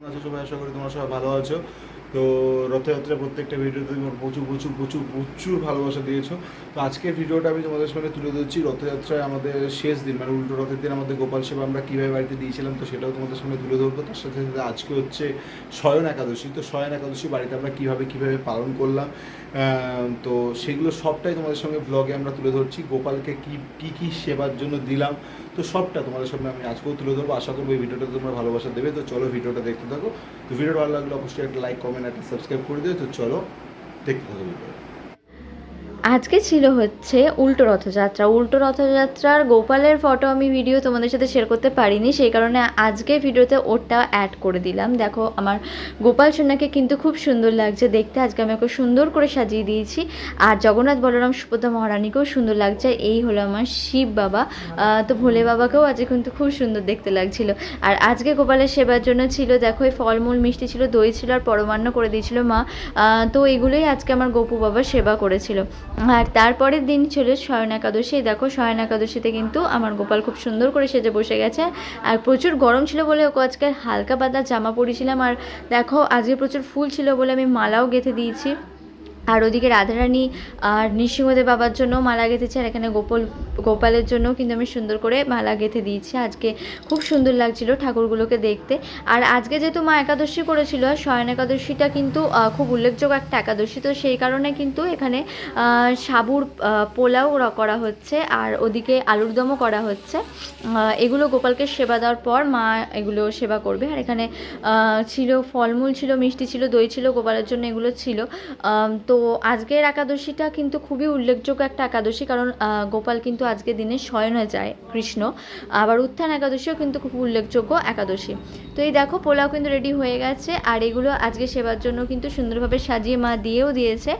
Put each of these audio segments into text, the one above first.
আছো সবাই? আশা করি তোমরা সবাই ভালো আছো। তো রথযাত্রা প্রত্যেকটা ভিডিওতে তোমরা প্রচুর প্রচুর প্রচুর প্রচুর ভালোবাসা দিয়েছ। তো আজকের ভিডিওটা আমি তোমাদের সামনে তুলে ধরছি রথযাত্রায় আমাদের শেষ দিন মানে উল্টো রথের দিন আমাদের গোপাল সেবা আমরা কীভাবে বাড়িতে দিয়েছিলাম তো সেটাও তোমাদের সামনে তুলে ধরবো। তার সাথে সাথে আজকে হচ্ছে শয়ন একাদশী। তো শয়ন একাদশী বাড়িতে আমরা কীভাবে কীভাবে পালন করলাম তো সেগুলো সবটাই তোমাদের সঙ্গে ব্লগে আমরা তুলে ধরছি। গোপালকে কী কী কী সেবার জন্য দিলাম, তো সবটা তোমাদের সামনে আমি আজকেও তুলে ধরবো। আশা করব এই ভিডিওটা তোমরা ভালোবাসা দেবে। তো চলো ভিডিওটা দেখতে থাকো। তো ভিডিওটা ভালো লাগলে অবশ্যই একটা লাইক কমেন্ট একটা সাবস্ক্রাইব করে দিও তো চলো দেখতে ভিডিও আজকে ছিল হচ্ছে উল্টো রথযাত্রা। উল্টো রথযাত্রার গোপালের ফটো আমি ভিডিও তোমাদের সাথে শেয়ার করতে পারিনি, সেই কারণে আজকে ভিডিওতে ওটা অ্যাড করে দিলাম। দেখো, আমার গোপাল সোনাকে কিন্তু খুব সুন্দর লাগছে দেখতে। আজকে আমি ওকে সুন্দর করে সাজিয়ে দিয়েছি। আর জগন্নাথ বলরাম, সুভদ্রা মহারানীকেও সুন্দর লাগছে। এই হলো আমার শিব বাবা। তো ভোলে বাবাকেও আজকে কিন্তু খুব সুন্দর দেখতে লাগছিল। আর আজকে গোপালের সেবার জন্য ছিল, দেখো, এই ফলমূল, মিষ্টি ছিল, দই ছিল, আর পরমান্ন করে দিয়েছিল মা। তো এগুলোই আজকে আমার গোপু বাবা সেবা করেছিল। আর তারপরের দিন ছিল শয়ন একাদশী। দেখো, শয়ন একাদশীতে কিন্তু আমার গোপাল খুব সুন্দর করে সেজে বসে গেছে। আর প্রচুর গরম ছিল বলে ওকে আজকে হালকা পাতলা জামা পরেছিলাম। আর দেখো, আজকে প্রচুর ফুল ছিল বলে আমি মালাও গেঁথে দিয়েছি। আর ওদিকে রাধারানী আর নৃসিংহদেব বাবার জন্য মালা গেঁথেছে আর এখানে গোপাল গোপালের জন্য কিন্তু আমি সুন্দর করে মালা গেঁথে দিয়েছি। আজকে খুব সুন্দর লাগছিল ঠাকুরগুলোকে দেখতে। আর আজকে যেহেতু মা একাদশী করেছিল শয়ন একাদশীটা কিন্তু খুব উল্লেখযোগ্য একটা একাদশী। তো সেই কারণে কিন্তু এখানে সাবুর পোলাও করা হচ্ছে আর ওদিকে আলুর দমও করা হচ্ছে। এগুলো গোপালকে সেবা দেওয়ার পর মা এগুলো সেবা করবে। আর এখানে ছিল ফলমূল ছিল মিষ্টি ছিল দই ছিল গোপালের জন্য এগুলো ছিল। আম, তো আজকের একাদশীটা কিন্তু খুবই উল্লেখযোগ্য একটা একাদশী কারণ গোপাল কিন্তু আজকের দিনে শয়নে যায় কৃষ্ণ। আবার উত্থান একাদশীও কিন্তু খুব উল্লেখযোগ্য একাদশী। তো এই দেখো, পোলাও কিন্তু রেডি হয়ে গেছে আর এগুলো আজকে সেবার জন্য কিন্তু সুন্দরভাবে সাজিয়ে মা দিয়েও দিয়েছে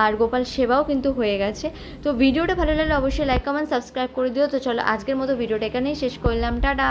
আর গোপাল সেবাও কিন্তু হয়ে গেছে। তো ভিডিওটা ভালো লাগলে অবশ্যই লাইক কমেন্ট সাবস্ক্রাইব করে দিও। তো চলো আজকের মতো ভিডিওটা এখানেই শেষ করলাম। টাটা!